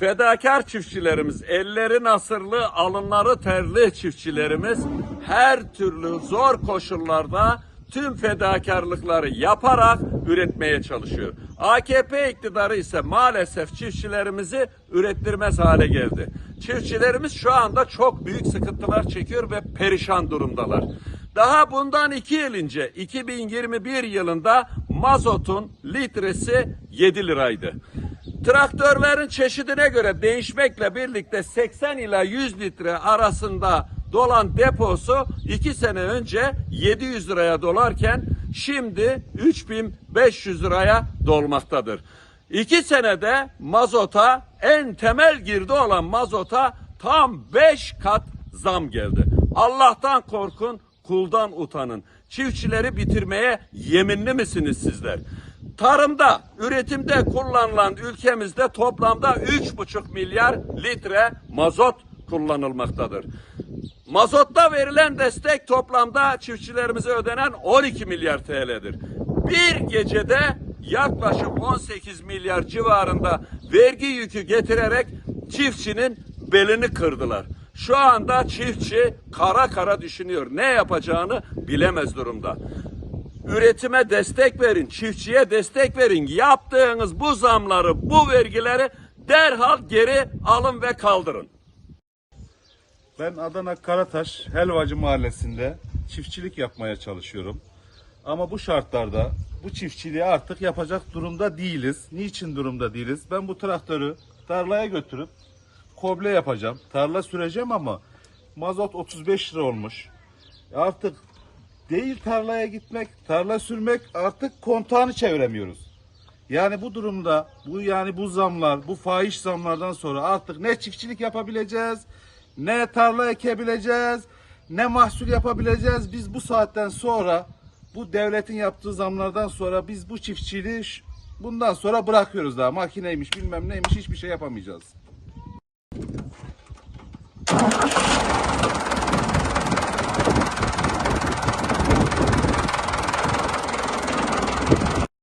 Fedakar çiftçilerimiz, elleri nasırlı, alınları terli çiftçilerimiz her türlü zor koşullarda tüm fedakarlıkları yaparak üretmeye çalışıyor. AKP iktidarı ise maalesef çiftçilerimizi ürettirmez hale geldi. Çiftçilerimiz şu anda çok büyük sıkıntılar çekiyor ve perişan durumdalar. Daha bundan iki yıl önce 2021 yılında mazotun litresi 7 liraydı. Traktörlerin çeşidine göre değişmekle birlikte 80 ila 100 litre arasında dolan deposu 2 sene önce 700 liraya dolarken şimdi 3500 liraya dolmaktadır. 2 senede mazota en temel girdi olan mazota tam 5 kat zam geldi. Allah'tan korkun, kuldan utanın. Çiftçileri bitirmeye yeminli misiniz sizler? Tarımda, üretimde kullanılan ülkemizde toplamda 3,5 milyar litre mazot kullanılmaktadır. Mazotta verilen destek toplamda çiftçilerimize ödenen 12 milyar TL'dir. Bir gecede yaklaşık 18 milyar civarında vergi yükü getirerek çiftçinin belini kırdılar. Şu anda çiftçi kara kara düşünüyor. Ne yapacağını bilemez durumda. Üretime destek verin, çiftçiye destek verin. Yaptığınız bu zamları, bu vergileri derhal geri alın ve kaldırın. Ben Adana Karataş Helvacı Mahallesi'nde çiftçilik yapmaya çalışıyorum. Ama bu şartlarda bu çiftçiliği artık yapacak durumda değiliz. Niçin durumda değiliz? Ben bu traktörü tarlaya götürüp koble yapacağım. Tarla süreceğim ama mazot 35 lira olmuş. Artık değil tarlaya gitmek, tarla sürmek artık kontağını çeviremiyoruz. Yani bu durumda bu yani bu zamlar, bu fahiş zamlardan sonra artık ne çiftçilik yapabileceğiz, ne tarla ekebileceğiz, ne mahsul yapabileceğiz. Biz bu saatten sonra bu devletin yaptığı zamlardan sonra biz bu çiftçiliği bundan sonra bırakıyoruz daha. Makineymiş bilmem neymiş hiçbir şey yapamayacağız.